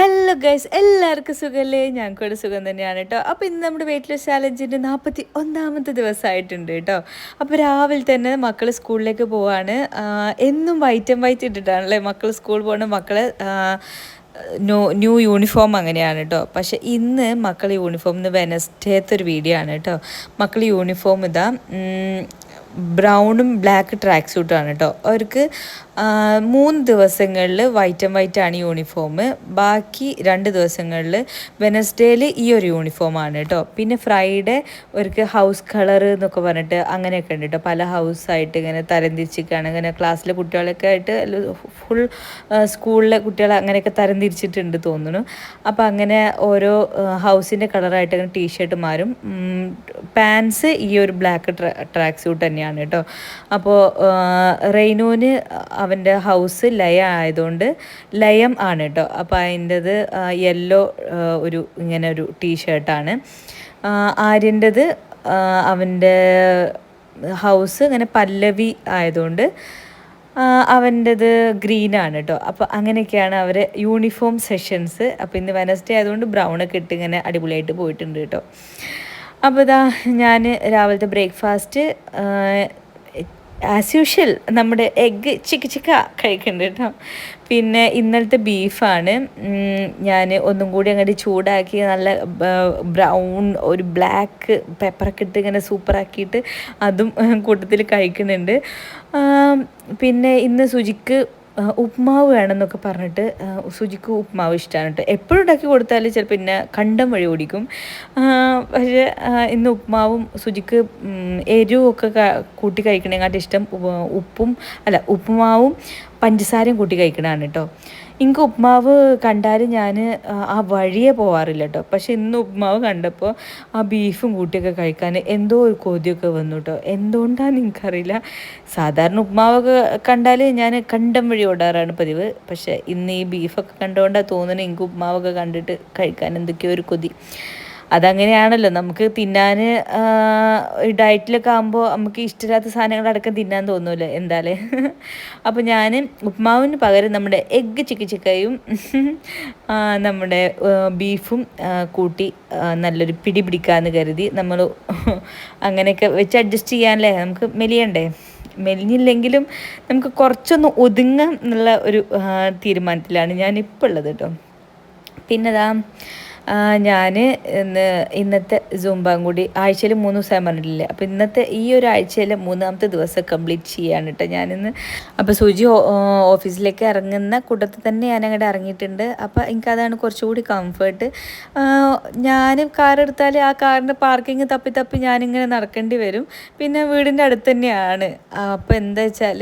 Hello guys എല്ലാവർക്കും സുഖമല്ലേ ഞങ്ങൾക്കൊരു സുഖം തന്നെയാണ് കേട്ടോ അപ്പോൾ ഇന്ന് നമ്മുടെ വെയിറ്റ് ലോസ് ചാലഞ്ചിന്റെ നാൽപ്പത്തി ഒന്നാമത്തെ ദിവസമായിട്ടുണ്ട് കേട്ടോ അപ്പോൾ രാവിലെ തന്നെ മക്കൾ സ്കൂളിലേക്ക് പോവാണ്. എന്നും വൈറ്റ് ആൻഡ് വൈറ്റ് ഇട്ടിട്ടാണല്ലേ മക്കൾ സ്കൂൾ പോകുന്ന മക്കളെ ന്യൂ ന്യൂ യൂണിഫോം അങ്ങനെയാണ് കേട്ടോ പക്ഷെ ഇന്ന് മക്കൾ യൂണിഫോം ഇന്ന് വെനസ്ഡേത്തെ ഒരു വീഡിയോ ആണ് കേട്ടോ മക്കൾ യൂണിഫോം ഇതാ ബ്രൗണും ബ്ലാക്ക് ട്രാക്ക് സ്യൂട്ടാണ് കേട്ടോ അവർക്ക് മൂന്ന് ദിവസങ്ങളിൽ വൈറ്റ് ആൻഡ് വൈറ്റ് ആണ് യൂണിഫോം ബാക്കി രണ്ട് ദിവസങ്ങളിൽ വെനസ്ഡേയിൽ ഈ ഒരു യൂണിഫോമാണ് കേട്ടോ പിന്നെ ഫ്രൈഡേ അവർക്ക് ഹൗസ് കളർ എന്നൊക്കെ പറഞ്ഞിട്ട് അങ്ങനെയൊക്കെ ഉണ്ട് കേട്ടോ പല ഹൗസായിട്ട് ഇങ്ങനെ തരംതിരിച്ചിരിക്കുകയാണ് ഇങ്ങനെ ക്ലാസ്സിലെ കുട്ടികളൊക്കെ ആയിട്ട് ഫുൾ സ്കൂളിലെ കുട്ടികളെ അങ്ങനെയൊക്കെ തരംതിരിച്ചിട്ടുണ്ട് തോന്നുന്നു. അപ്പോൾ അങ്ങനെ ഓരോ ഹൗസിന്റെ കളറായിട്ട് അങ്ങനെ ടീഷർട്ട് മാറും. പാൻസ് ഈ ഒരു ബ്ലാക്ക് ട്രാക്ക് സ്യൂട്ട് സൂട്ട് തന്നെയാണ് കേട്ടോ. അപ്പോൾ റെയ്നൂന് അവന്റെ ഹൗസ് ലയ ആയതുകൊണ്ട് ലയം ആണ് കേട്ടോ. അപ്പോൾ അതിന്റെത് യെല്ലോ ഒരു ഇങ്ങനെ ഒരു ടീഷർട്ടാണ്. ആര്യന്റെത് അവന്റെ ഹൗസ് ഇങ്ങനെ പല്ലവി ആയതുകൊണ്ട് അവന്റെത് ഗ്രീനാണ് കേട്ടോ. അപ്പോൾ അങ്ങനെയൊക്കെയാണ് അവർ യൂണിഫോം സെഷൻസ്. അപ്പോൾ ഇന്ന് വെനസ്ഡേ ആയതുകൊണ്ട് ബ്രൗണൊക്കെ ഇട്ട് ഇങ്ങനെ അടിപൊളിയായിട്ട് പോയിട്ടുണ്ട് കേട്ടോ. അപ്പോൾ ഇതാ ഞാൻ രാവിലത്തെ ബ്രേക്ക്ഫാസ്റ്റ് ആസ് യൂഷ്വൽ നമ്മുടെ എഗ്ഗ് ചിക്ക ചിക്ക കഴിക്കുന്നുണ്ട് കേട്ടോ. പിന്നെ ഇന്നലത്തെ ബീഫാണ്. ഞാൻ ഒന്നും കൂടി അങ്ങോട്ട് ചൂടാക്കി നല്ല ബ്രൗൺ ഒരു ബ്ലാക്ക് പെപ്പറൊക്കെ ഇട്ട് ഇങ്ങനെ സൂപ്പറാക്കിയിട്ട് അതും കൂട്ടത്തിൽ കഴിക്കുന്നുണ്ട് പിന്നെ ഇന്ന് സുജിക്ക് ഉപ്മാവ് വേണമെന്നൊക്കെ പറഞ്ഞിട്ട് സുജിക്ക് ഉപ്മാവ് ഇഷ്ടമാണ് കേട്ടോ എപ്പോഴും ഉണ്ടാക്കി കൊടുത്താൽ ചിലപ്പോൾ പിന്നെ കണ്ടം വഴി ഓടിക്കും. പക്ഷേ ഇന്ന് ഉപ്മാവും സുജിക്ക് എരിവും ഒക്കെ കൂട്ടി കഴിക്കണേക്കാട്ടും ഇഷ്ടം ഉപ്പും അല്ല ഉപ്പുമാവും പഞ്ചസാരയും കൂട്ടി കഴിക്കണതാണ് കേട്ടോ എനിക്ക് ഉപ്മാവ് കണ്ടാൽ ഞാൻ ആ വഴിയേ പോവാറില്ല കേട്ടോ പക്ഷെ ഇന്ന് ഉപ്മാവ് കണ്ടപ്പോൾ ആ ബീഫും കൂട്ടിയൊക്കെ കഴിക്കാൻ എന്തോ ഒരു കൊതിയൊക്കെ വന്നു കേട്ടോ എന്തുകൊണ്ടാണ് എനിക്കറിയില്ല സാധാരണ ഉപ്മാവൊക്കെ കണ്ടാൽ ഞാൻ കണ്ടം വഴി ഓടാറാണ് പതിവ്. പക്ഷേ ഇന്ന് ഈ ബീഫൊക്കെ കണ്ടുകൊണ്ടാണ് തോന്നുന്നത് എനിക്ക് ഉപ്മാവൊക്കെ കണ്ടിട്ട് കഴിക്കാൻ എന്തൊക്കെയോ ഒരു കൊതി. അതങ്ങനെയാണല്ലോ. നമുക്ക് തിന്നാൻ ഡയറ്റിലൊക്കെ ആകുമ്പോൾ നമുക്ക് ഇഷ്ടമില്ലാത്ത സാധനങ്ങളടക്കം തിന്നാൻ തോന്നുമല്ലോ എന്തായാലേ. അപ്പോൾ ഞാൻ ഉപ്മാവിന് പകരം നമ്മുടെ എഗ്ഗ് ചിക്കി ചിക്കയും നമ്മുടെ ബീഫും കൂട്ടി നല്ലൊരു പിടി പിടിക്കാമെന്ന് കരുതി നമ്മൾ അങ്ങനെയൊക്കെ വെച്ച് അഡ്ജസ്റ്റ് ചെയ്യാനല്ലേ? നമുക്ക് മെലിയണ്ടേ? മെലിഞ്ഞില്ലെങ്കിലും നമുക്ക് കുറച്ചൊന്ന് ഒതുങ്ങാം എന്നുള്ള ഒരു തീരുമാനത്തിലാണ് ഞാനിപ്പോൾ ഉള്ളത് കേട്ടോ പിന്നെതാ ഞാൻ ഇന്ന് ഇന്നത്തെ സൂമ്പാം കൂടി ആഴ്ചയിൽ മൂന്ന് ദിവസമായി പറഞ്ഞിട്ടില്ലേ? അപ്പോൾ ഇന്നത്തെ ഈ ഒരു ആഴ്ചയിലെ മൂന്നാമത്തെ ദിവസം കംപ്ലീറ്റ് ചെയ്യാണ് കേട്ടോ ഞാനിന്ന്. അപ്പോൾ സുജി ഓഫീസിലേക്ക് ഇറങ്ങുന്ന കൂട്ടത്തിൽ തന്നെ ഞാൻ അങ്ങോട്ട് ഇറങ്ങിയിട്ടുണ്ട്. അപ്പോൾ എനിക്കതാണ് കുറച്ചുകൂടി കംഫർട്ട് ഞാൻ കാർ എടുത്താൽ ആ കാറിന്റെ പാർക്കിംഗ് തപ്പി തപ്പി ഞാനിങ്ങനെ നടക്കേണ്ടി വരും. പിന്നെ വീടിന്റെ അടുത്ത് തന്നെയാണ്. അപ്പോൾ എന്താ വെച്ചാൽ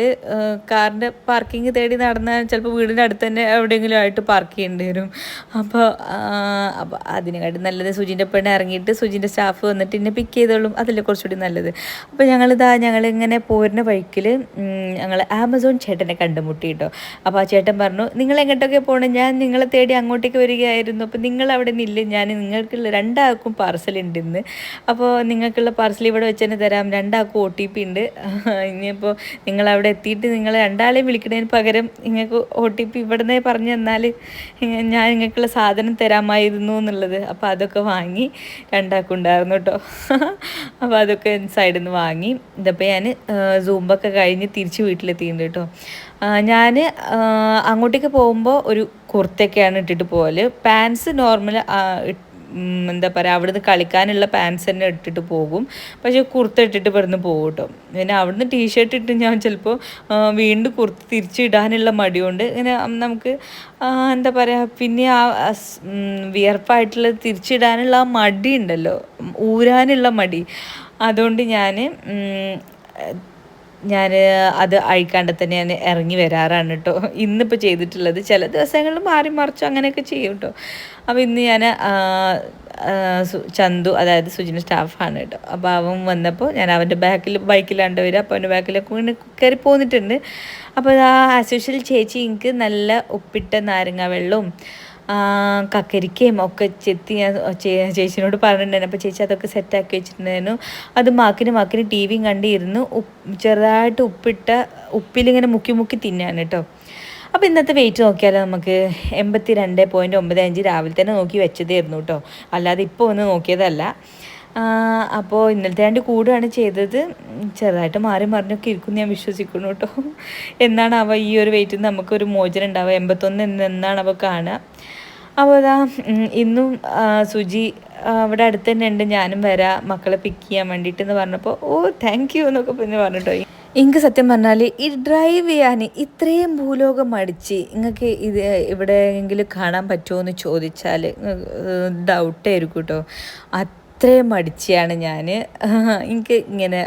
കാറിന്റെ പാർക്കിംഗ് തേടി നടന്നാൽ ചിലപ്പോൾ വീടിന്റെ അടുത്ത് തന്നെ എവിടെയെങ്കിലും ആയിട്ട് പാർക്ക് ചെയ്യേണ്ടി വരും. അപ്പോൾ അപ്പോൾ നല്ലത് സുജിന്റെ പെണ്ണ് ഇറങ്ങിയിട്ട് സുജിന്റെ സ്റ്റാഫ് വന്നിട്ട് എന്നെ പിക്ക് ചെയ്തോളും. അതല്ലേ കുറച്ചുകൂടി നല്ലത്. അപ്പോൾ ഞങ്ങളിതാ ഞങ്ങളിങ്ങനെ പോരുന്ന വഴിക്കിൽ ഞങ്ങൾ ആമസോൺ ചേട്ടനെ കണ്ടുമുട്ടി കേട്ടോ അപ്പോൾ ആ ചേട്ടൻ പറഞ്ഞു നിങ്ങൾ എങ്ങോട്ടൊക്കെ പോകണം ഞാൻ നിങ്ങളെ തേടി അങ്ങോട്ടേക്ക് വരികയായിരുന്നു. അപ്പോൾ നിങ്ങൾ അവിടെ നിന്നില്ല ഞാൻ നിങ്ങൾക്കുള്ള രണ്ടാൾക്കും പാർസൽ ഉണ്ട് ഇന്ന് അപ്പോൾ നിങ്ങൾക്കുള്ള പാർസൽ ഇവിടെ വെച്ച് തന്നെ തരാം. രണ്ടാൾക്കും ഒ ടി പി ഉണ്ട്. ഇനിയിപ്പോൾ നിങ്ങൾ അവിടെ എത്തിയിട്ട് നിങ്ങൾ രണ്ടാളെയും വിളിക്കുന്നതിന് പകരം നിങ്ങൾക്ക് ഒ ടി പി ഇവിടെ നിന്ന് പറഞ്ഞു തന്നാൽ ഞാൻ നിങ്ങൾക്കുള്ള സാധനം തരാമായിരുന്നു. എന്നുള്ളത്. അപ്പോൾ അതൊക്കെ വാങ്ങി രണ്ടാക്കുണ്ടായിരുന്നു കേട്ടോ അപ്പോൾ അതൊക്കെ സൈഡിൽ നിന്ന് വാങ്ങി ഇതപ്പോൾ ഞാൻ സൂമ്പൊക്കെ കഴിഞ്ഞ് തിരിച്ച് വീട്ടിലെത്തിയിട്ടുണ്ട് കേട്ടോ ഞാൻ അങ്ങോട്ടേക്ക് പോകുമ്പോൾ ഒരു കുർത്തയൊക്കെയാണ് ഇട്ടിട്ട് പോകൽ പാൻസ് നോർമൽ എന്താ പറയുക അവിടുന്ന് കളിക്കാനുള്ള പാൻസ് തന്നെ ഇട്ടിട്ട് പോകും. പക്ഷേ കുർത്ത ഇട്ടിട്ട് ഇവിടുന്ന് പോകും കേട്ടോ പിന്നെ അവിടുന്ന് ടീഷർട്ട് ഇട്ട് ഞാൻ ചിലപ്പോൾ വീണ്ടും കുർത്ത തിരിച്ചിടാനുള്ള മടിയുണ്ട് ഇങ്ങനെ നമുക്ക് എന്താ പറയുക പിന്നെ ആ വിയർപ്പായിട്ടുള്ള തിരിച്ചിടാനുള്ള ആ മടി ഉണ്ടല്ലോ. ഊരാനുള്ള മടി. അതുകൊണ്ട് ഞാൻ ഞാൻ അത് അഴിക്കാണ്ട് തന്നെ ഞാൻ ഇറങ്ങി വരാറാണ് കേട്ടോ ഇന്നിപ്പോൾ ചെയ്തിട്ടുള്ളത്. ചില ദിവസങ്ങളിൽ മാറി മറിച്ചു അങ്ങനെയൊക്കെ ചെയ്യും കേട്ടോ അപ്പോൾ ഇന്ന് ഞാൻ ചന്തു അതായത് സുജിന്റെ സ്റ്റാഫാണ് കേട്ടോ അപ്പോൾ അവൻ വന്നപ്പോൾ ഞാൻ അവന്റെ ബാക്കിൽ ബൈക്കിലാണ്ട് വരിക അപ്പോൾ അവന്റെ ബാക്കിലൊക്കെ ഇങ്ങനെ കയറി പോന്നിട്ടുണ്ട്. അപ്പോൾ ആ ആസ് യൂഷ്വൽ ചേച്ചി എനിക്ക് നല്ല ഉപ്പിട്ട നാരങ്ങ വെള്ളവും കക്കരിക്കയും ഒക്കെ ചെത്തി ഞാൻ ചേച്ചിനോട് പറഞ്ഞിട്ടുണ്ടായിരുന്നു. അപ്പോൾ ചേച്ചി അതൊക്കെ സെറ്റാക്കി വെച്ചിട്ടുണ്ടായിരുന്നു. അത് മാക്കിന് മാക്കിന് ടി വിയും കണ്ടിരുന്നു. ഉപ്പ് ചെറുതായിട്ട് ഉപ്പിട്ട ഉപ്പിലിങ്ങനെ മുക്കി മുക്കി തിന്നാണ് കേട്ടോ അപ്പോൾ ഇന്നത്തെ വെയിറ്റ് നോക്കിയാലോ നമുക്ക് എൺപത്തി രണ്ട് പോയിന്റ് ഒമ്പത് അഞ്ച് രാവിലെ തന്നെ നോക്കി വെച്ചതായിരുന്നു കേട്ടോ അല്ലാതെ ഇപ്പോൾ ഒന്ന് നോക്കിയതല്ല. അപ്പോൾ ഇന്നലത്തെ രണ്ട് കൂടുകയാണ് ചെയ്തത്. ചെറുതായിട്ട് മാറി മറിഞ്ഞൊക്കെ ഇരിക്കും ഞാൻ വിശ്വസിക്കുന്നു കേട്ടോ എന്നാണ് അവ ഈ ഒരു വെയിറ്റിൽ നമുക്കൊരു മോചനം ഉണ്ടാവുക. എൺപത്തൊന്ന് എന്നാണ് അവ കാണുക. അപ്പോൾ അതാ ഇന്നും സുജി അവിടെ അടുത്ത് തന്നെ ഉണ്ട് ഞാനും വരാം. മക്കളെ പിക്ക് ചെയ്യാൻ വേണ്ടിയിട്ടെന്ന് പറഞ്ഞപ്പോൾ ഓ താങ്ക് യു എന്നൊക്കെ പിന്നെ പറഞ്ഞിട്ടോ. എനിക്ക് സത്യം പറഞ്ഞാൽ ഈ ഡ്രൈവ് ചെയ്യാൻ ഇത്രയും ഭൂലോകം അടിച്ച് നിങ്ങൾക്ക് ഇത് എവിടെയെങ്കിലും കാണാൻ പറ്റുമോ എന്ന് ചോദിച്ചാൽ ഡൗട്ടായിരിക്കും കേട്ടോ അത്രയും മടിച്ചാണ് ഞാൻ എനിക്ക് ഇങ്ങനെ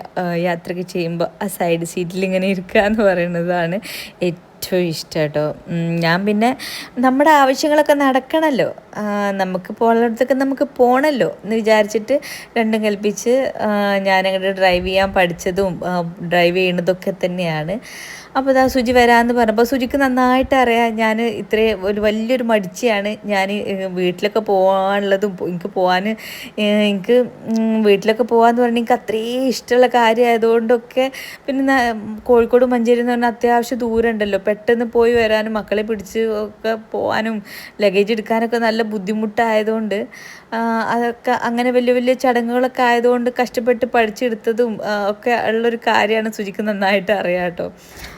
യാത്രയൊക്കെ ചെയ്യുമ്പോൾ ആ സൈഡ് സീറ്റിൽ ഇങ്ങനെ ഇരിക്കുക എന്ന് പറയുന്നതാണ് ഏറ്റവും ഇഷ്ടം കേട്ടോ ഞാൻ പിന്നെ നമ്മുടെ ആവശ്യങ്ങളൊക്കെ നടക്കണമല്ലോ നമുക്ക് പോകുന്നിടത്തൊക്കെ നമുക്ക് പോകണമല്ലോ എന്ന് വിചാരിച്ചിട്ട് രണ്ടും കൽപ്പിച്ച് ഞാനങ്ങോട്ട് ഡ്രൈവ് ചെയ്യാൻ പഠിച്ചതും ഡ്രൈവ് ചെയ്യണതൊക്കെ തന്നെയാണ്. അപ്പോൾ ഇതാ സുജി വരാമെന്ന് പറഞ്ഞപ്പോൾ സുജിക്ക് നന്നായിട്ട് അറിയാം. ഞാൻ ഇത്രയും ഒരു വലിയൊരു മടിച്ചയാണ്. ഞാൻ വീട്ടിലൊക്കെ പോകാനുള്ളതും എനിക്ക് പോകാൻ എനിക്ക് വീട്ടിലൊക്കെ പോകാമെന്ന് പറഞ്ഞാൽ എനിക്ക് അത്രയും ഇഷ്ടമുള്ള കാര്യമായതുകൊണ്ടൊക്കെ പിന്നെ കോഴിക്കോട് മഞ്ചേരി എന്ന് പറഞ്ഞാൽ അത്യാവശ്യം ദൂരം ഉണ്ടല്ലോ പെട്ടെന്ന് പോയി വരാനും മക്കളെ പിടിച്ച് ഒക്കെ പോകാനും ലഗേജ് എടുക്കാനൊക്കെ നല്ല ബുദ്ധിമുട്ടായതുകൊണ്ട് അതൊക്കെ അങ്ങനെ വലിയ വലിയ ചടങ്ങുകളൊക്കെ ആയതുകൊണ്ട് കഷ്ടപ്പെട്ട് പഠിച്ചെടുത്തതും ഒക്കെ ഉള്ളൊരു കാര്യമാണ് സുജിക്ക് നന്നായിട്ട് അറിയാം കേട്ടോ.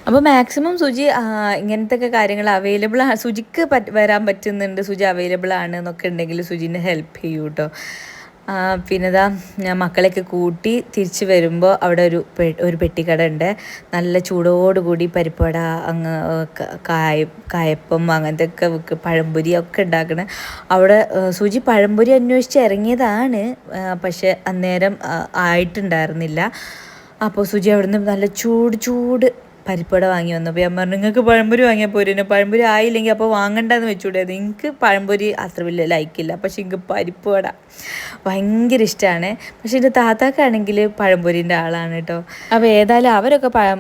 അപ്പോൾ മാക്സിമം സുജി ഇങ്ങനത്തെ കാര്യങ്ങൾ അവൈലബിൾ ആണ് സുജിക്ക് വരാൻ പറ്റുന്നുണ്ട് സുജി അവൈലബിൾ ആണ് എന്നൊക്കെ ഉണ്ടെങ്കിൽ സുജിനെ ഹെൽപ്പ് ചെയ്യൂ കേട്ടോ. പിന്നെ ഇതാ ഞാൻ മക്കളെയൊക്കെ കൂട്ടി തിരിച്ച് വരുമ്പോൾ അവിടെ ഒരു ഒരു പെട്ടിക്കട ഉണ്ട് നല്ല ചൂടോടുകൂടി പരിപ്പട അങ്ങ് കായ കായപ്പം അങ്ങനത്തെ ഒക്കെ പഴംപൊരി ഒക്കെ ഉണ്ടാക്കണേ. അവിടെ സൂചി പഴംപൊരി അന്വേഷിച്ച് ഇറങ്ങിയതാണ്. പക്ഷെ അന്നേരം ആയിട്ടുണ്ടായിരുന്നില്ല. അപ്പോൾ സുജി അവിടുന്ന് നല്ല ചൂട് ചൂട് പരിപ്പട വാങ്ങി വന്നു. അപ്പോൾ ഞാൻ പറഞ്ഞു നിങ്ങൾക്ക് പഴംപൊരി വാങ്ങിയാൽ പോരുന്നു പഴംപൊരി ആയില്ലെങ്കിൽ അപ്പോൾ വാങ്ങണ്ടെന്ന് വെച്ചുകൂടെ നിങ്ങൾക്ക് പഴംപൊരി അത്ര വലിയ ലൈക്കില്ല പക്ഷെ എനിക്ക് പരിപ്പുവട ഭയങ്കര ഇഷ്ടമാണ് പക്ഷെ എന്റെ താത്താക്കാണെങ്കിൽ പഴംപൊരിന്റെ ആളാണ് കേട്ടോ. അപ്പോൾ ഏതായാലും അവരൊക്കെ പഴം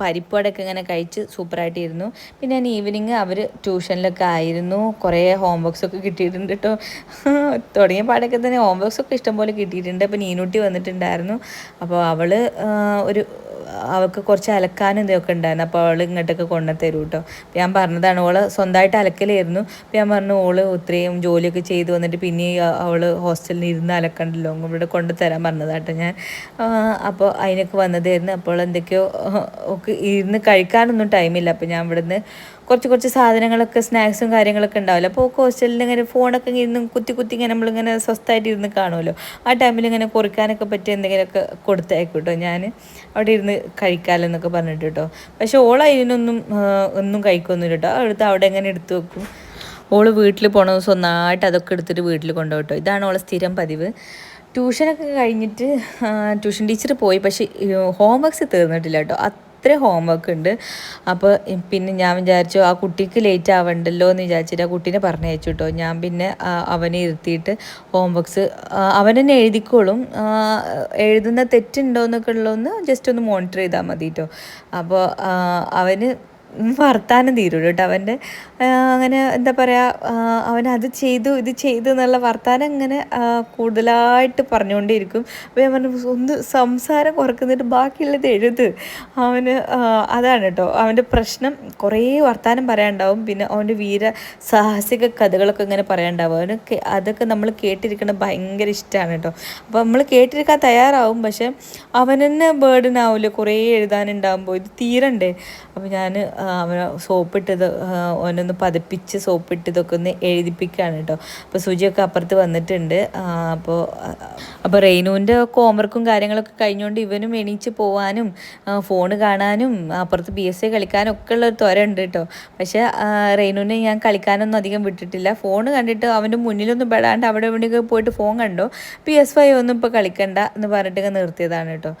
പരിപ്പുവടയൊക്കെ ഇങ്ങനെ കഴിച്ച് സൂപ്പറായിട്ടിരുന്നു. പിന്നെ ഞാൻ ഈവനിങ് അവർ ട്യൂഷനിലൊക്കെ ആയിരുന്നു. കുറേ ഹോംവർക്ക്സ് ഒക്കെ കിട്ടിയിട്ടുണ്ട് കേട്ടോ. തുടങ്ങിയ പാടൊക്കെ തന്നെ ഹോംവർക്ക്സ് ഒക്കെ ഇഷ്ടംപോലെ കിട്ടിയിട്ടുണ്ട്. അപ്പോൾ നീനൂട്ടി വന്നിട്ടുണ്ടായിരുന്നു. അപ്പോൾ അവൾ ഒരു അവൾക്ക് കുറച്ച് അലക്കാനും ഇതൊക്കെ ഉണ്ടായിരുന്നു. അപ്പോൾ അവൾ ഇങ്ങോട്ടൊക്കെ കൊണ്ടു തരും കേട്ടോ അപ്പം ഞാൻ പറഞ്ഞതാണ് അവൾ സ്വന്തമായിട്ട് അലക്കലായിരുന്നു. അപ്പോൾ ഞാൻ പറഞ്ഞു ഓൾ ഇത്രയും ജോലിയൊക്കെ ചെയ്തു വന്നിട്ട് പിന്നെ അവൾ ഹോസ്റ്റലിൽ ഇരുന്ന് അലക്കണ്ടല്ലോ ഇവിടെ കൊണ്ടു തരാൻ പറഞ്ഞതാട്ടോ ഞാൻ. അപ്പോൾ അതിനൊക്കെ വന്നതായിരുന്നു. അപ്പോൾ എന്തൊക്കെയോ ഒക്കെ ഇരുന്ന് കഴിക്കാനൊന്നും ടൈമില്ല അപ്പോൾ ഞാൻ ഇവിടുന്ന് കുറച്ച് കുറച്ച് സാധനങ്ങളൊക്കെ സ്നാക്സും കാര്യങ്ങളൊക്കെ ഉണ്ടാവില്ല. അപ്പോൾ ഹോസ്റ്റലിൽ ഇങ്ങനെ ഫോണൊക്കെ ഇരുന്ന് കുത്തി കുത്തി ഇങ്ങനെ നമ്മളിങ്ങനെ സ്വസ്ഥമായിട്ട് ഇരുന്ന് കാണുമല്ലോ. ആ ടൈമിൽ ഇങ്ങനെ കുറിക്കാനൊക്കെ പറ്റിയ എന്തെങ്കിലുമൊക്കെ കൊടുത്തേക്കും കേട്ടോ ഞാൻ അവിടെ ഇരുന്ന് കഴിക്കാമല്ലോ പറഞ്ഞിട്ട് കേട്ടോ. പക്ഷേ ഓൾ അതിനൊന്നും ഒന്നും കഴിക്കൊന്നുമില്ല കേട്ടോ. അടുത്ത് അവിടെ എങ്ങനെ എടുത്തു വെക്കും. ഓൾ വീട്ടിൽ പോണ ദിവസം ഒന്നായിട്ട് അതൊക്കെ എടുത്തിട്ട് വീട്ടിൽ കൊണ്ടുപോട്ടോ ഇതാണ് ഓളെ സ്ഥിരം പതിവ്. ട്യൂഷനൊക്കെ കഴിഞ്ഞിട്ട് ട്യൂഷൻ ടീച്ചർ പോയി. പക്ഷേ ഹോംവർക്ക്സ് തീർന്നിട്ടില്ല കേട്ടോ. അത്രയും ഹോംവർക്ക് ഉണ്ട്. അപ്പോൾ പിന്നെ ഞാൻ വിചാരിച്ചു ആ കുട്ടിക്ക് ലേറ്റ് ആവണ്ടല്ലോ എന്ന് വിചാരിച്ചിട്ട് ആ കുട്ടീനെ പറഞ്ഞയച്ചു കേട്ടോ ഞാൻ പിന്നെ അവനെ ഇരുത്തിയിട്ട് ഹോംവർക്ക്സ് അവൻ തന്നെ എഴുതിക്കോളും. എഴുതുന്ന തെറ്റുണ്ടോ എന്നൊക്കെ ഉള്ളതൊന്ന് ജസ്റ്റ് ഒന്ന് മോണിറ്റർ ചെയ്താൽ മതി കേട്ടോ അപ്പോൾ അവന് വർത്താനം തീരും കേട്ടോ. അവന്റെ അങ്ങനെ എന്താ പറയുക അവൻ അത് ചെയ്തു ഇത് ചെയ്തു എന്നുള്ള വർത്താനം ഇങ്ങനെ കൂടുതലായിട്ട് പറഞ്ഞുകൊണ്ടേയിരിക്കും. അപ്പോൾ പറഞ്ഞു ഒന്ന് സംസാരം കുറക്കുന്നിട്ട് ബാക്കിയുള്ളത് എഴുത്. അവന് അതാണ് കേട്ടോ. അവന്റെ പ്രശ്നം കുറേ വർത്താനം പറയാനുണ്ടാവും. പിന്നെ അവന്റെ വീര സാഹസിക കഥകളൊക്കെ ഇങ്ങനെ പറയാനുണ്ടാവും. അവന് അതൊക്കെ നമ്മൾ കേട്ടിരിക്കണം ഭയങ്കര ഇഷ്ടമാണ് കേട്ടോ. അപ്പോൾ നമ്മൾ കേട്ടിരിക്കാൻ തയ്യാറാവും. പക്ഷെ അവൻ തന്നെ ബേർഡൻ ആവില്ല കുറേ എഴുതാനുണ്ടാകുമ്പോൾ ഇത് തീരണ്ടേ. അപ്പോൾ ഞാൻ അവനെ സോപ്പിട്ടത് ഓനൊന്ന് പതിപ്പിച്ച് സോപ്പിട്ട് ഇതൊക്കെ ഒന്ന് എഴുതിപ്പിക്കുകയാണ് കേട്ടോ അപ്പോൾ സുജിയൊക്കെ അപ്പുറത്ത് വന്നിട്ടുണ്ട്. അപ്പോൾ അപ്പോൾ റെയിനുവിന്റെ ഹോംവർക്കും കാര്യങ്ങളൊക്കെ കഴിഞ്ഞുകൊണ്ട് ഇവനും എണീച്ച് പോകാനും ഫോൺ കാണാനും അപ്പുറത്ത് ബി എസ് സി കളിക്കാനും ഒക്കെ ഉള്ള ത്വര ഉണ്ട് കേട്ടോ പക്ഷേ റെയിനുവിനെ ഞാൻ കളിക്കാനൊന്നും അധികം വിട്ടിട്ടില്ല. ഫോൺ കണ്ടിട്ട് അവന്റെ മുന്നിലൊന്നും പെടാണ്ട് അവിടെ എവിടെയൊക്കെ പോയിട്ട് ഫോൺ കണ്ടോ? പി എസ് ഫൈവ് ഒന്നും ഇപ്പോൾ കളിക്കണ്ട എന്ന് പറഞ്ഞിട്ടൊക്കെ നിർത്തിയതാണ് കേട്ടോ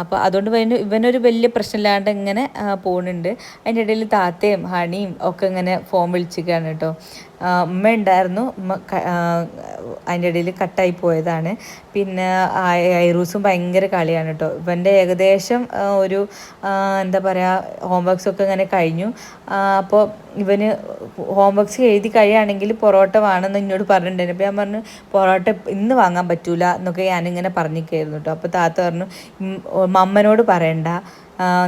അപ്പോൾ അതുകൊണ്ട് ഇവന് ഇവനൊരു വലിയ പ്രശ്നമില്ലാണ്ട് ഇങ്ങനെ പോകുന്നുണ്ട് അതിന്റെ ഇടയിൽ താത്തയും ഹണിയും ഒക്കെ ഇങ്ങനെ ഫോൺ വിളിച്ചിരിക്കുകയാണ് കേട്ടോ. ഉമ്മ ഉണ്ടായിരുന്നു. ഉമ്മ അതിന്റെ ഇടയിൽ കട്ടായി പോയതാണ്. പിന്നെ ഐറൂസും ഭയങ്കര കളിയാണ് കേട്ടോ. ഇവന്റെ ഏകദേശം ഒരു എന്താ പറയുക ഹോംവർക്ക്സൊക്കെ ഇങ്ങനെ കഴിഞ്ഞു. അപ്പോൾ ഇവന് ഹോംവർക്സ് എഴുതി കഴിയുകയാണെങ്കിൽ പൊറോട്ട വേണമെന്ന് എന്നോട് പറഞ്ഞിട്ടുണ്ടായിരുന്നു. അപ്പോൾ ഞാൻ പറഞ്ഞു പൊറോട്ട ഇന്ന് വാങ്ങാൻ പറ്റൂല എന്നൊക്കെ ഞാനിങ്ങനെ പറഞ്ഞിരിക്കായിരുന്നു കേട്ടോ. അപ്പോൾ താത്ത പറഞ്ഞു മമ്മനോട് പറയണ്ട.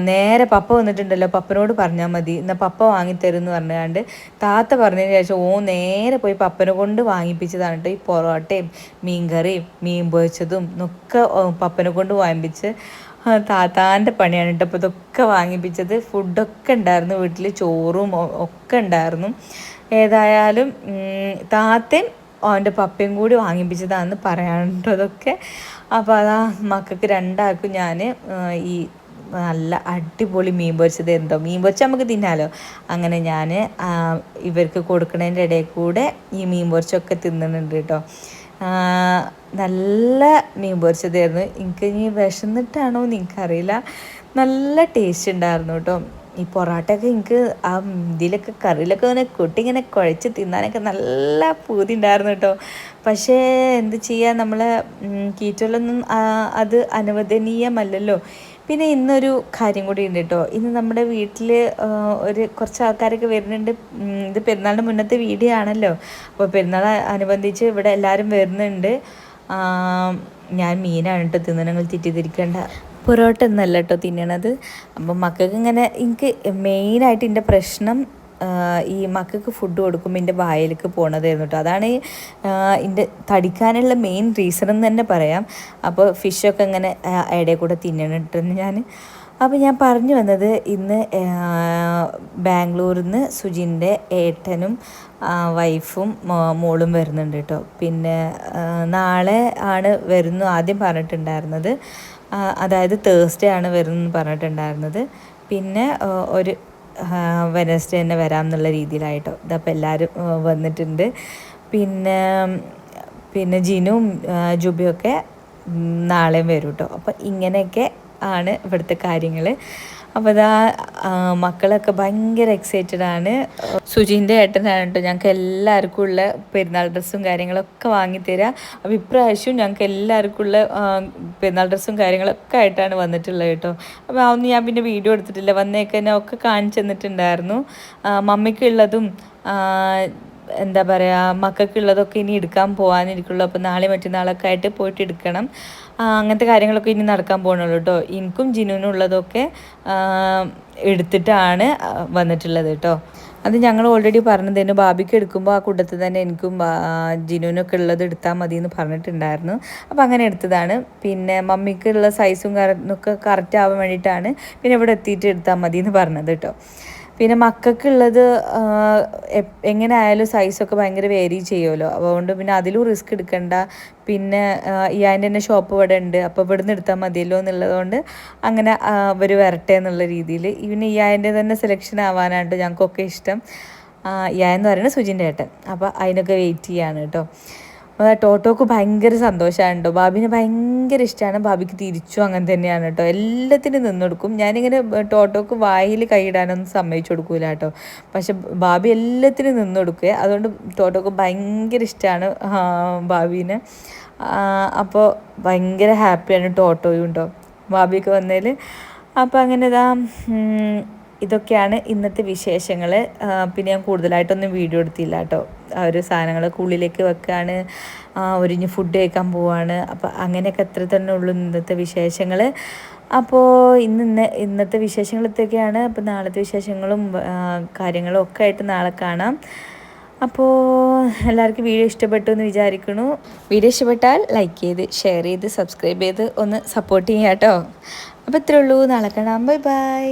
നേരെ പപ്പ വന്നിട്ടുണ്ടല്ലോ. പപ്പനോട് പറഞ്ഞാൽ മതി. എന്നാൽ പപ്പ വാങ്ങിത്തരും എന്ന് പറഞ്ഞാണ്ട് താത്ത പറഞ്ഞതിന് ശേഷം ഓ നേരെ പോയി പപ്പനെ കൊണ്ട് വാങ്ങിപ്പിച്ചതാണ് കേട്ടോ ഈ പൊറോട്ടയും മീൻകറിയും മീൻ പൊരിച്ചതും ഒക്കെ പപ്പനെ കൊണ്ട് വാങ്ങിപ്പിച്ച് താത്താന്റെ പണിയാണ് കേട്ടോ. അപ്പോൾ ഇതൊക്കെ വാങ്ങിപ്പിച്ചത്. ഫുഡൊക്കെ ഉണ്ടായിരുന്നു. വീട്ടിൽ ചോറും ഒക്കെ ഉണ്ടായിരുന്നു. ഏതായാലും താത്തയും അവന്റെ പപ്പയും കൂടി വാങ്ങിപ്പിച്ചതാണെന്ന് പറയാനുണ്ടതൊക്കെ അപ്പോൾ അതാ മക്കൾക്ക് രണ്ടാൾക്കും ഞാൻ ഈ നല്ല അടിപൊളി മീൻ പൊരിച്ചത് എന്തോ? മീൻ പൊരിച്ച നമുക്ക് തിന്നാലോ? അങ്ങനെ ഞാൻ ഇവർക്ക് കൊടുക്കുന്നതിന്റെ ഇടയിൽ കൂടെ ഈ മീൻ പൊരിച്ചൊക്കെ തിന്നുന്നുണ്ട് കേട്ടോ നല്ല മീൻ പൊരിച്ചതായിരുന്നു. എനിക്ക് ഇനി വിശന്നിട്ടാണോ എന്ന് എനിക്കറിയില്ല. നല്ല ടേസ്റ്റ് ഉണ്ടായിരുന്നു കേട്ടോ ഈ പൊറോട്ടയൊക്കെ എനിക്ക് ആ ഇതിലൊക്കെ കറിയിലൊക്കെ ഇങ്ങനെ കൊട്ടി ഇങ്ങനെ കുഴച്ച് തിന്നാനൊക്കെ നല്ല പൂതി ഉണ്ടായിരുന്നു കേട്ടോ പക്ഷേ എന്ത് ചെയ്യുക നമ്മളെ കീറ്റോലൊന്നും അത് അനുവദനീയമല്ലല്ലോ. പിന്നെ ഇന്നൊരു കാര്യം കൂടി ഉണ്ട് കേട്ടോ ഇന്ന് നമ്മുടെ വീട്ടിൽ ഒരു കുറച്ച് ആൾക്കാരൊക്കെ വരുന്നുണ്ട്. ഇത് പെരുന്നാളിന്റെ മുന്നത്തെ വീഡിയോ ആണല്ലോ. അപ്പോൾ പെരുന്നാൾ അനുബന്ധിച്ച് ഇവിടെ എല്ലാവരും വരുന്നുണ്ട്. ഞാൻ മീനാണ് കേട്ടോ തിന്നണങ്ങൾ തെറ്റിദ്ധരിക്കേണ്ട. പൊറോട്ട എന്നല്ല കേട്ടോ തിന്നണത്. അപ്പം മക്കൾക്ക് ഇങ്ങനെ എനിക്ക് മെയിനായിട്ട് എന്റെ പ്രശ്നം ഈ മക്കൾക്ക് ഫുഡ് കൊടുക്കുമ്പോൾ എന്റെ വായിലേക്ക് പോണതായിരുന്നു കേട്ടോ അതാണ് എന്റെ തടിക്കാനുള്ള മെയിൻ റീസൺ എന്ന് തന്നെ പറയാം. അപ്പോൾ ഫിഷൊക്കെ ഇങ്ങനെ ഇടയിൽ കൂടെ തിന്നണിട്ടെന്ന് ഞാൻ അപ്പോൾ ഞാൻ പറഞ്ഞു വന്നത് ഇന്ന് ബാംഗ്ലൂരിൽ നിന്ന് സുജിന്റെ ഏട്ടനും വൈഫും മോളും വരുന്നുണ്ട് കേട്ടോ പിന്നെ നാളെ ആണ് വരുന്നു ആദ്യം പറഞ്ഞിട്ടുണ്ടായിരുന്നത്. അതായത് തേഴ്സ്ഡേ ആണ് വരുന്നതെന്ന് പറഞ്ഞിട്ടുണ്ടായിരുന്നത്. പിന്നെ ഒരു വെനസ്ഡേ തന്നെ വരാം എന്നുള്ള രീതിയിലായിട്ടോ. ഇതപ്പോൾ എല്ലാവരും വന്നിട്ടുണ്ട്. പിന്നെ പിന്നെ ജിനും ജുബിയൊക്കെ നാളെയും വരും കേട്ടോ അപ്പോൾ ഇങ്ങനെയൊക്കെ ആണ് ഇവിടുത്തെ കാര്യങ്ങൾ അപ്പോൾ ഇതാ മക്കളൊക്കെ ഭയങ്കര എക്സൈറ്റഡ് ആണ്. സുജീന്റെ ഏട്ടനാണ് കേട്ടോ ഞങ്ങൾക്ക് എല്ലാവർക്കും ഉള്ള പെരുന്നാൾ ഡ്രസ്സും കാര്യങ്ങളൊക്കെ വാങ്ങിത്തരാം അപ്പോൾ ഇപ്രാവശ്യം ഞങ്ങൾക്ക് എല്ലാവർക്കും ഉള്ള പെരുന്നാൾ ഡ്രസ്സും കാര്യങ്ങളൊക്കെ ആയിട്ടാണ് വന്നിട്ടുള്ളത് കേട്ടോ. അപ്പോൾ അതൊന്നും ഞാൻ പിന്നെ വീഡിയോ എടുത്തിട്ടില്ല. വന്നേക്കന്നെ ഒക്കെ കാണിച്ചു തന്നിട്ടുണ്ടായിരുന്നു. മമ്മിക്കുള്ളതും എന്താ പറയുക മക്കൾക്കുള്ളതൊക്കെ ഇനി എടുക്കാൻ പോകാനിരിക്കുള്ളൂ അപ്പോൾ നാളെ മറ്റന്നാളൊക്കെ ആയിട്ട് പോയിട്ട് എടുക്കണം. അങ്ങനത്തെ കാര്യങ്ങളൊക്കെ ഇനി നടക്കാൻ പോകണുള്ളൂ കേട്ടോ എനിക്കും ജിനുവിനും ഉള്ളതൊക്കെ എടുത്തിട്ടാണ് വന്നിട്ടുള്ളത് കേട്ടോ അത് ഞങ്ങൾ ഓൾറെഡി പറഞ്ഞതേനു ബാബിക്ക് എടുക്കുമ്പോൾ ആ കൂട്ടത്തിൽ തന്നെ എനിക്കും ജിനുവിനൊക്കെ ഉള്ളത് എടുത്താൽ മതി എന്ന് പറഞ്ഞിട്ടുണ്ടായിരുന്നു. അപ്പോൾ അങ്ങനെ എടുത്തതാണ്. പിന്നെ മമ്മിക്കുള്ള സൈസും കറക്റ്റ് ആവാൻ വേണ്ടിയിട്ടാണ് പിന്നെ ഇവിടെ എത്തിയിട്ട് എടുത്താൽ മതി എന്ന് പറഞ്ഞത് കേട്ടോ പിന്നെ മക്കൾക്കുള്ളത് എങ്ങനെ ആയാലും സൈസൊക്കെ ഭയങ്കര വേരി ചെയ്യുമല്ലോ. അതുകൊണ്ട് പിന്നെ അതിലും റിസ്ക് എടുക്കണ്ട. പിന്നെ അതിന്റെ തന്നെ ഷോപ്പ് ഇവിടെ ഉണ്ട്. അപ്പോൾ ഇവിടുന്ന് എടുത്താൽ മതിയല്ലോ എന്നുള്ളതുകൊണ്ട് അങ്ങനെ അവർ വരട്ടെ എന്നുള്ള രീതിയിൽ ഇവന് അതിന്റെ തന്നെ സെലക്ഷൻ ആവാനായിട്ട് ഞങ്ങൾക്കൊക്കെ ഇഷ്ടം. ഈ എന്ന് പറയുന്നത് സുജിന്റെ ഏട്ടൻ. അപ്പോൾ അതിനൊക്കെ വെയിറ്റ് ചെയ്യാണ് കേട്ടോ. ടോട്ടോക്ക് ഭയങ്കര സന്തോഷമാണ് കേട്ടോ. ബാബിനെ ഭയങ്കര ഇഷ്ടമാണ് ബാബിക്ക് തിരിച്ചു അങ്ങനെ തന്നെയാണ് കേട്ടോ. എല്ലാത്തിനും നിന്ന് കൊടുക്കും. ഞാനിങ്ങനെ ടോട്ടോക്ക് വായിൽ കൈയിടാനൊന്നും സമ്മതിച്ചു കൊടുക്കൂല കേട്ടോ. പക്ഷെ ബാബി എല്ലാത്തിനും നിന്ന് കൊടുക്കുക അതുകൊണ്ട് ടോട്ടോക്ക് ഭയങ്കര ഇഷ്ടമാണ് ബാബീനെ. അപ്പോൾ ഭയങ്കര ഹാപ്പിയാണ് ടോട്ടോയും കേട്ടോ. ബാബിയൊക്കെ വന്നതിൽ അപ്പോൾ അങ്ങനെ ഇതാ ഇതൊക്കെയാണ് ഇന്നത്തെ വിശേഷങ്ങൾ പിന്നെ ഞാൻ കൂടുതലായിട്ടൊന്നും വീഡിയോ എടുത്തില്ല കേട്ടോ. ആ ഒരു സാധനങ്ങളൊക്കെ ഉള്ളിലേക്ക് വെക്കുകയാണ് ഒരിഞ്ഞ് ഫുഡ് കഴിക്കാൻ പോവാണ്. അപ്പോൾ അങ്ങനെയൊക്കെ എത്ര തന്നെ ഉള്ളൂ ഇന്നത്തെ വിശേഷങ്ങൾ അപ്പോൾ ഇന്ന് ഇന്ന് ഇന്നത്തെ വിശേഷങ്ങൾ ഇതൊക്കെയാണ് അപ്പോൾ നാളത്തെ വിശേഷങ്ങളും കാര്യങ്ങളും ഒക്കെ ആയിട്ട് നാളെ കാണാം. അപ്പോൾ എല്ലാവർക്കും വീഡിയോ ഇഷ്ടപ്പെട്ടു എന്ന് വിചാരിക്കുന്നു. വീഡിയോ ഇഷ്ടപ്പെട്ടാൽ ലൈക്ക് ചെയ്ത് ഷെയർ ചെയ്ത് സബ്സ്ക്രൈബ് ചെയ്ത് ഒന്ന് സപ്പോർട്ട് ചെയ്യാം കേട്ടോ. അപ്പോൾ ഇത്രയേ ഉള്ളൂ. നാളെ കാണാം. Bye bye